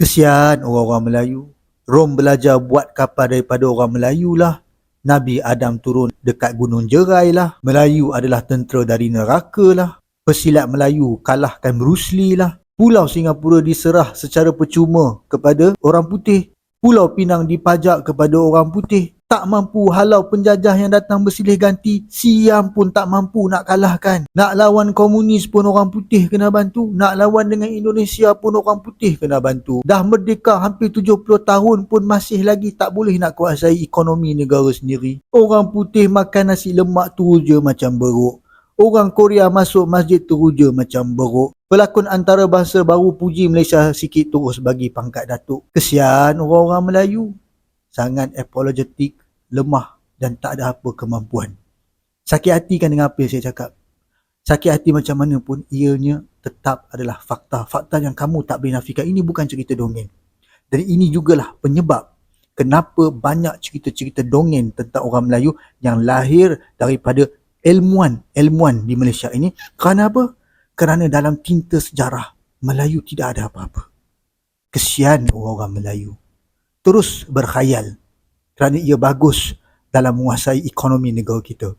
Kesian orang-orang Melayu. Rom belajar buat kapal daripada orang Melayu lah. Nabi Adam turun dekat Gunung Jerai lah. Melayu adalah tentera dari neraka lah. Pesilat Melayu kalahkan Bruce Lee lah. Pulau Singapura diserah secara percuma kepada orang putih. Pulau Pinang dipajak kepada orang putih. Tak mampu halau penjajah yang datang bersilih ganti. Siam pun tak mampu nak kalahkan. Nak lawan komunis pun orang putih kena bantu. Nak lawan dengan Indonesia pun orang putih kena bantu. Dah merdeka hampir 70 tahun pun masih lagi tak boleh nak kuasai ekonomi negara sendiri. Orang putih makan nasi lemak tu je macam beruk. Orang Korea masuk masjid tu je macam beruk. Pelakon antara bahasa baru puji Malaysia sikit terus bagi pangkat datuk. Kesian orang-orang Melayu. Sangat apologetik, lemah dan tak ada apa kemampuan. Sakit hati kan dengan apa yang saya cakap? Sakit hati macam mana pun ianya tetap adalah fakta. Fakta yang kamu tak boleh nafikan. Ini bukan cerita dongeng. Dan ini jugalah penyebab kenapa banyak cerita-cerita dongeng tentang orang Melayu yang lahir daripada ilmuan-ilmuan di Malaysia ini. Kerana apa? Kerana dalam tinta sejarah Melayu tidak ada apa-apa. Kesian orang-orang Melayu. Terus berkhayal kerana ia bagus dalam menguasai ekonomi negara kita.